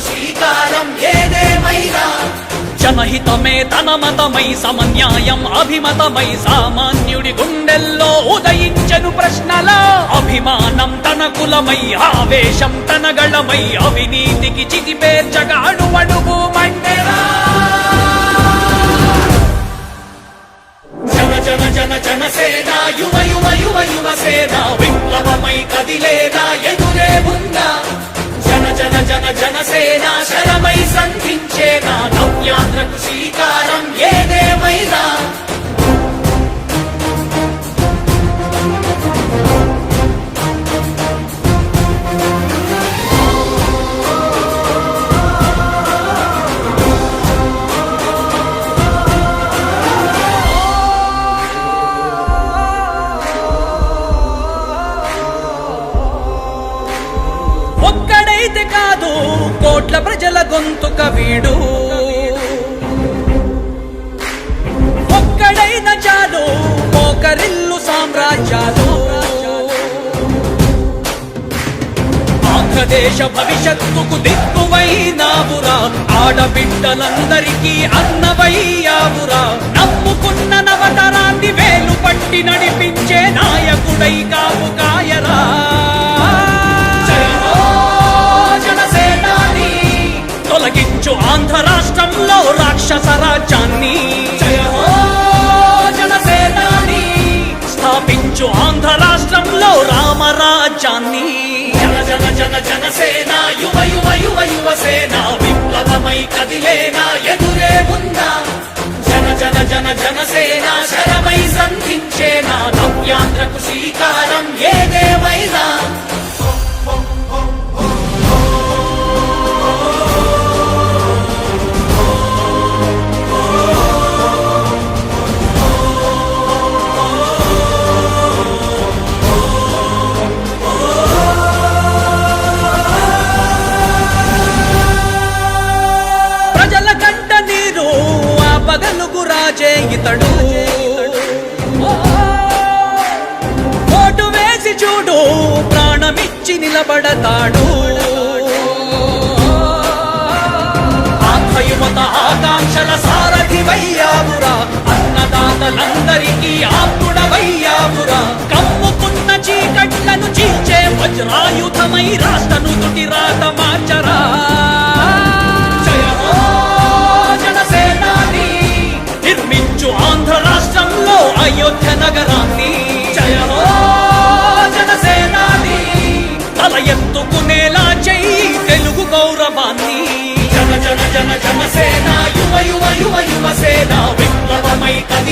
శ్రీకారం ఏదేమైనా జనహితమే తన మతమై సమన్యాయం అభిమతమై సామాన్యుడి గుండెల్లో ఉదయించను ప్రశ్నల. అభిమానం తన కులమై ఆవేశం తన గళమై అవినీతికి చితిపేర్చక అడువడుగు మండెరా జన జన జన జనసేన యువ యువ యువ యువ సేన విప్లవమై కదిలేనా ఎదురే ఉందా జనసేన శరమై సంధించే నా నవ్యాంధ్రకు శ్రీకారం ఏదేమైనా ప్రజల గొంతుక వీడు. ఒక్కడైన చాలు ఒకరిల్లు సామ్రాజ్యాలు. ఆంధ్రదేశ భవిష్యత్తుకు దిక్కువైనావురా ఆడబిడ్డలందరికీ అన్నవై రాజ్యాన్ని జనసేనాని. స్థాపించు ఆంధ్ర రాష్ట్రంలో రామరాజ్యాన్ని జన జన జన జనసేన యువ యువ యువ యువ సేన విప్లవమై కదిలేనా ఎదురే ఉందా జన జన జన జనసేన శరమై సంధించేనా నవ్యాంధ్రకు శ్రీకారం ఏదేమైనా. నిలబడతాడు. ఆత్మయుమత ఆకాంక్షల సారథి వయ్యావురా అన్నదాతలందరికీ ఆపుడవయ్యావురా కమ్ముకున్న చీకట్లను చీల్చే వజ్రాయుధమై రాష్ట్రను తుటి రాత మార్చరా.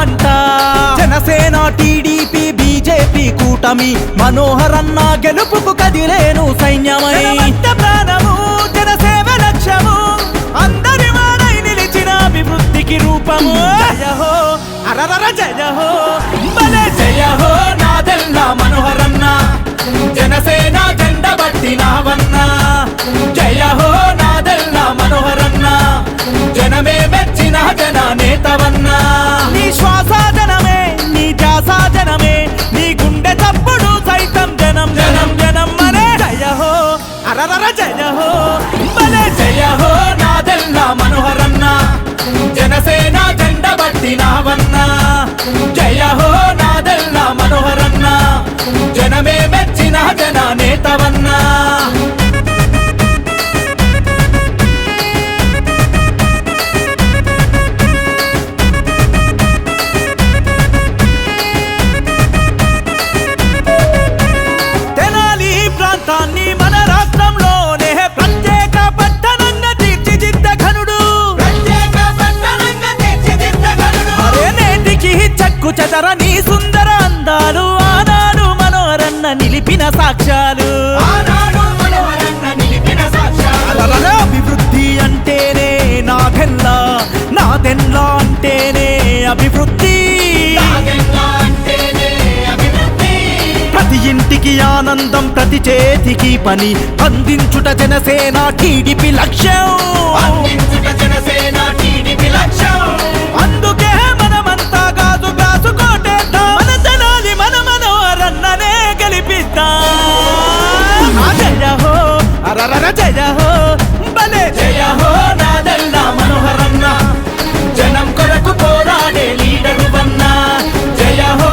పంట జనసేన టీడీపీ బీజేపీ కూటమి. మనోహరన్న గెలుపుకు కదిలేను సైన్యమై. ప్రాణము జనసేవ లక్ష్యము. అందరి వాడై నిలిచిన అభివృద్ధికి రూపము. జయ హో అరరర జయ హో అరరర జయ హో. భలే జయ హో నాదెల్ల మనోహరన్న. జనసేన జెండ బట్టినావన్న జయ హో నాదెల్ల మనోహరన్న. జనమే మెచ్చిన జన నేతవన్నా. చెక్కు నీ సుందర అందాలు ఆనాడు మనోరన్న నిలిపిన సాక్ష్యాలు. అభివృద్ధి అంటేనే నా బెల్ల నా తెల్ల అంటేనే అభివృద్ధి. ప్రతి ఇంటికి ఆనందం ప్రతి చేతికి పని. అందించుట జనసేన టీడీపీ లక్ష్యం. అందించుట జనసేన టీడీపీ లక్ష్యం. గెలిపిద్దాం జయ హో అరరర జయ హో భలే జయ హో నాదల్ల మనోహరన్న. జనం కొరకు పోరాడే లీడరు వన్నా. జయ హో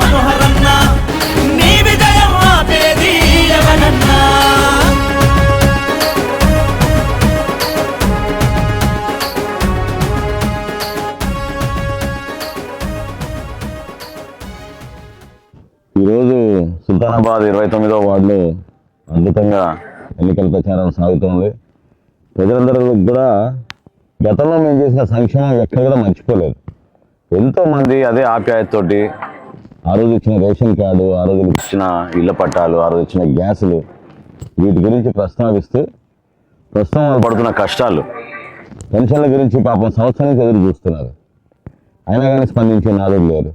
మనోహరన్న. నీ విజయం ఆపేది ఎవరన్నా ఈరోజు సుల్తానాబాద్ ఇరవై తొమ్మిదో వార్డులో అద్భుతంగా ఎన్నికల ప్రచారం సాగుతోంది. ప్రజలందరూ కూడా గతంలో మేము చేసిన సంక్షేమం ఎక్కడ కూడా మర్చిపోలేదు. ఎంతోమంది అదే ఆప్యాయతతోటి ఆ రోజు ఇచ్చిన రేషన్ కార్డు ఆ రోజు ఇచ్చిన ఇళ్ళ పట్టాలు ఆ రోజు ఇచ్చిన గ్యాసులు వీటి గురించి ప్రస్తావిస్తూ ప్రస్తుతం వాళ్ళు పడుతున్న కష్టాలు పెన్షన్ల గురించి పాపం సంవత్సరం నుంచి ఎదురు చూస్తున్నారు. అయినా కానీ స్పందించే నాలుగు లేరు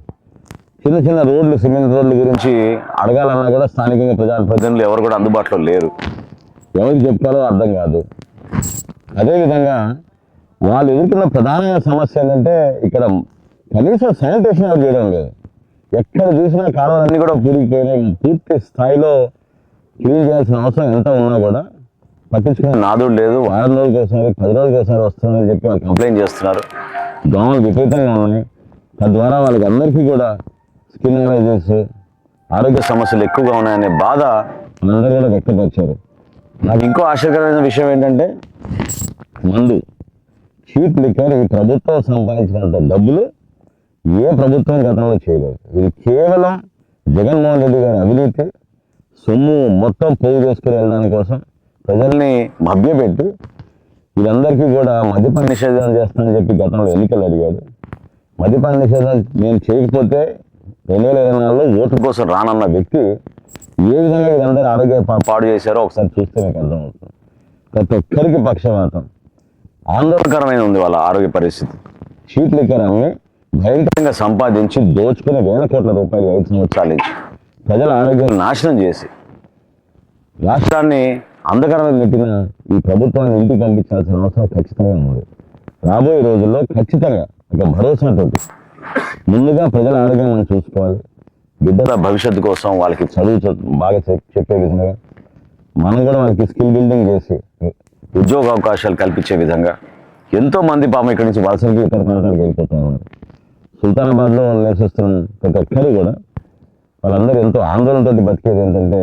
చిన్న చిన్న రోడ్లు సిమెంట్ రోడ్ల గురించి అడగాలన్నా కూడా స్థానికంగా ప్రజాప్రతినిధులు ఎవరు కూడా అందుబాటులో లేరు. ఎవరికి చెప్తారో అర్థం కాదు. అదేవిధంగా వాళ్ళు ఎదుర్కొన్న ప్రధానమైన సమస్య ఏంటంటే ఇక్కడ కనీసం శానిటేషన్ కూడా చేయడం లేదు. ఎక్కడ చూసినా కాలువలన్నీ కూడా పూరిపోయినాయి పూర్తి స్థాయిలో క్లీన్ చేయాల్సిన అవసరం ఎంత ఉన్నా కూడా పట్టించుకునే నాదుడు లేదు. వారం రోజులకి ఒకసారి పది రోజులకి ఒకసారి వస్తుందని చెప్పి వాళ్ళు కంప్లైంట్ చేస్తున్నారు. దోమలు విపరీతంగా ఉన్నాయి. తద్వారా వాళ్ళకి అందరికీ కూడా స్కిన్ అలర్జీస్ ఆరోగ్య సమస్యలు ఎక్కువగా ఉన్నాయనే బాధ అందరూ కూడా వ్యక్తపరిచారు. నాకు ఇంకో ఆశ్చర్యకరమైన విషయం ఏంటంటే మందు. చీట్ లిక్కర్ ఈ ప్రభుత్వం సంపాదించినంత డబ్బులు ఏ ప్రభుత్వం గతంలో చేయలేదు. ఇది కేవలం జగన్మోహన్ రెడ్డి గారి అవినీతి సొమ్ము మొత్తం పోగు చేసుకుని వెళ్ళడానికి కోసం ప్రజల్ని మభ్యపెట్టి వీళ్ళందరికీ కూడా మద్యపాన నిషేధం చేస్తానని చెప్పి గతంలో ఎన్నికలు అడిగాడు మద్యపాన నిషేధం నేను చేయకపోతే రెండు వేల ఇరవై నాలుగులో ఓటు కోసం రానన్న వ్యక్తి ఏ విధంగా వీళ్ళందరూ ఆరోగ్య పాడు చేశారో ఒకసారి చూస్తే మీకు అర్థమవుతుంది. ప్రతి ఒక్కరికి పక్షపాతం. ఆందోళనకరమైన ఉంది వాళ్ళ ఆరోగ్య పరిస్థితి. షీట్ లిక్కర్ అమ్మి భయంకరంగా సంపాదించి దోచుకుని వేల కోట్ల రూపాయలు ఐదు సంవత్సరాల నుంచి ప్రజల ఆరోగ్యాన్ని నాశనం చేసి రాష్ట్రాన్ని అంధకరమైన పెట్టిన ఈ ప్రభుత్వాన్ని ఇంటికి పంపించాల్సిన అవసరం ఖచ్చితంగా ఉంది. రాబోయే రోజుల్లో ఖచ్చితంగా ఒక భరోసాతోటి ముందుగా ప్రజల ఆరోగ్యం మనం చూసుకోవాలి. బిడ్డల భవిష్యత్తు కోసం వాళ్ళకి చదువు బాగా చెప్పే విధంగా మనం కూడా వాళ్ళకి స్కిల్ బిల్డింగ్ చేసి ఉద్యోగ అవకాశాలు కల్పించే విధంగా ఎంతో మంది పాపం ఇక్కడి నుంచి వలసలకి ఇతర ప్రాంతాలకు వెళ్ళిపోతూ ఉన్నారు. సుల్తానాబాద్లో నివసిస్తున్న ప్రతి ఒక్కరు కూడా వాళ్ళందరూ ఎంతో ఆందోళనతో బతికేది ఏంటంటే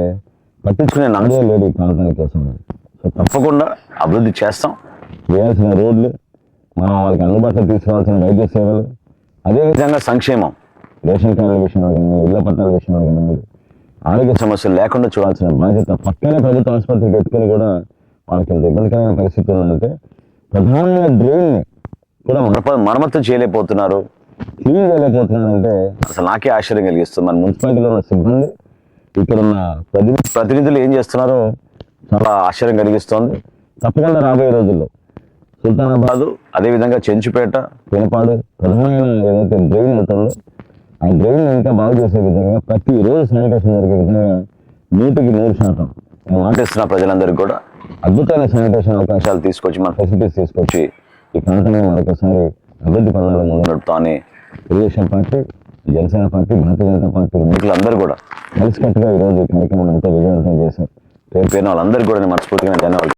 పట్టించుకునే నాదే లేదు ఈ ప్రాంతానికి కోసం. సో తప్పకుండా అభివృద్ధి చేస్తాం. వేయాల్సిన రోడ్లు మనం వాళ్ళకి అందుబాటులో తీసుకోవాల్సిన వైద్య సేవలు అదేవిధంగా సంక్షేమం. రేషన్ కార్డుల విషయంలో కానీ ఇళ్ళ పట్టాల విషయంలో కానీ ఆరోగ్య సమస్యలు లేకుండా చూడాల్సిన బాధ్యత పక్కనే ప్రభుత్వ ఆసుపత్రి పెట్టుకొని కూడా వాళ్ళకి ఎంత ఇబ్బందికరమైన పరిస్థితులు ఉంటే ప్రధానంగా డ్రైన్ని కూడా మరప మరమ్మతు చేయలేకపోతున్నారు. క్లీన్ చేయలేకపోతున్నారంటే అసలు నాకే ఆశ్చర్యం కలిగిస్తుంది. మన మున్సిపాలిటీలో ఉన్న సిబ్బంది ఇక్కడ ఉన్న ప్రతినిధులు ఏం చేస్తున్నారో చాలా ఆశ్చర్యం కలిగిస్తోంది. తప్పకుండా రాబోయే రోజుల్లో సుల్తానాబాదు అదేవిధంగా చెంచుపేట పినపాడు ప్రధానమైన ఏదైతే డ్రైన్ ఉంటుందో ఆ డ్రైన్ ఇంకా బాగు చేసే విధంగా ప్రతిరోజు శానిటేషన్ జరిగే విధంగా నూటికి నూరు శాతం మాటిస్తున్న ప్రజలందరికీ కూడా అద్భుతమైన శానిటేషన్ అవకాశాలు తీసుకొచ్చి మన ఫెసిలిటీస్ తీసుకొచ్చి ఈ ప్రాంతాన్ని మరొకసారి అభివృద్ధి పనులను ముందు నడుపుతామని Telugu Desam party Janasena party Bharatiya Janata party నాయకులందరూ కూడా కలిసికట్టుగా ఈరోజు ఈ కార్యక్రమం ఎంతో విజయవంతం చేశారు. పేరు పేరున వాళ్ళందరికీ కూడా నేను మనస్ఫూర్తిగా ధన్యవాదాలు